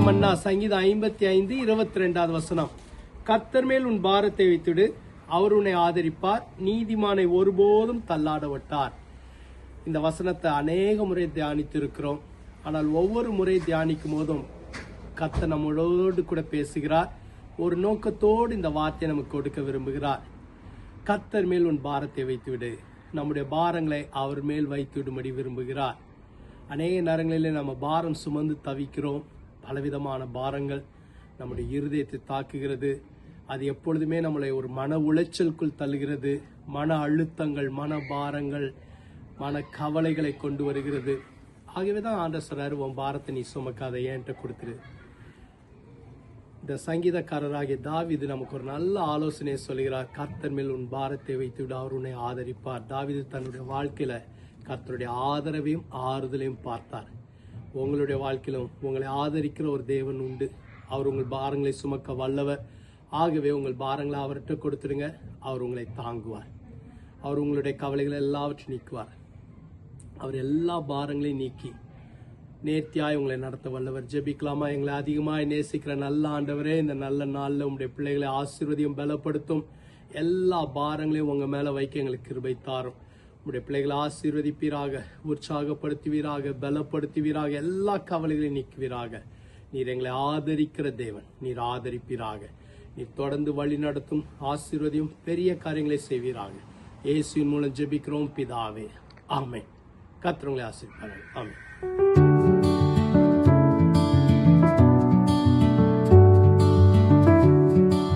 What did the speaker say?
சங்கீதம் ஐம்பத்தி ஐந்து இருபத்தி ரெண்டாவது வசனம். கத்தர் மேல் உன் பாரத்தை வைத்துடு அவர் உன்னை ஆதரிப்பார் நீதிமானை ஒருபோதும் தள்ளாட விட்டார். இந்த வசனத்தை அநேக முறை தியானித்து இருக்கிறோம் ஆனால் ஒவ்வொரு முறை தியானிக்கும் போதும் கத்த நம்மளோடு கூட பேசுகிறார். ஒரு நோக்கத்தோடு இந்த வார்த்தையை நமக்கு கொடுக்க விரும்புகிறார். கத்தர் மேல் உன் பாரத்தை வைத்துவிடு. நம்முடைய பாரங்களை அவர் மேல் வைத்து விடும்படி விரும்புகிறார். அநேக நேரங்களிலே நம்ம பாரம் சுமந்து தவிக்கிறோம். பலவிதமான பாரங்கள் நம்முடைய இருதயத்தை தாக்குகிறது. அது எப்பொழுதுமே நம்மளை ஒரு மன உளைச்சலுக்குள் தள்ளுகிறது. மன அழுத்தங்கள் மன பாரங்கள் மன கவலைகளை கொண்டு வருகிறது. ஆகவே தான் ஆண்ட சொல்றாரு உன் பாரத்தை நீ சுமக்காத ஏன்ட்ட கொடுத்துரு. இந்த சங்கீதக்காரராகிய தாவிது நமக்கு ஒரு நல்ல ஆலோசனையை சொல்கிறார் கர்த்தர் மேல் உன் பாரத்தை வைத்து விட அவர் உன்னை ஆதரிப்பார். தாவிது தன்னுடைய வாழ்க்கையில கர்த்தருடைய ஆதரவையும் ஆறுதலையும் பார்த்தார். உங்களுடைய வாழ்க்கையிலும் உங்களை ஆதரிக்கிற ஒரு தேவன் உண்டு. அவர் உங்கள் பாரங்களை சுமக்க வல்லவர். ஆகவே உங்கள் பாரங்களை அவர்கிட்ட கொடுத்துடுங்க. அவர் உங்களை தாங்குவார். அவர் உங்களுடைய கவலைகளை எல்லாவற்றையும் நீக்குவார். அவர் எல்லா பாரங்களையும் நீக்கி நேர்த்தியாய் உங்களை நடத்த வல்லவர். ஜெபிக்கலாமா? எங்களை அதிகமாக நேசிக்கிற நல்ல ஆண்டவரே இந்த நல்ல நாளில் உங்களுடைய பிள்ளைகளை ஆசீர்வதியும் பலப்படுத்தும். எல்லா பாரங்களையும் உங்கள் மேலே வைக்க எங்களுக்கு கிருபை தாரும். உங்களுடைய பிள்ளைகளை ஆசீர்வதிப்பீராக உற்சாகப்படுத்துவீராக பலப்படுத்துவீராக எல்லா கவலைகளையும் நீக்குவீராக. நீர் எங்களை ஆதரிக்கிற தேவன். நீர் ஆதரிப்பீராக. நீர் தொடர்ந்து வழி நடத்தும் ஆசீர்வதியும் பெரிய காரியங்களை செய்வீராக. இயேசுவின் மூலம் ஜெபிக்கிறோம் பிதாவே. ஆமென். கர்த்தர் உங்களை ஆசீர்வதிப்பார்கள்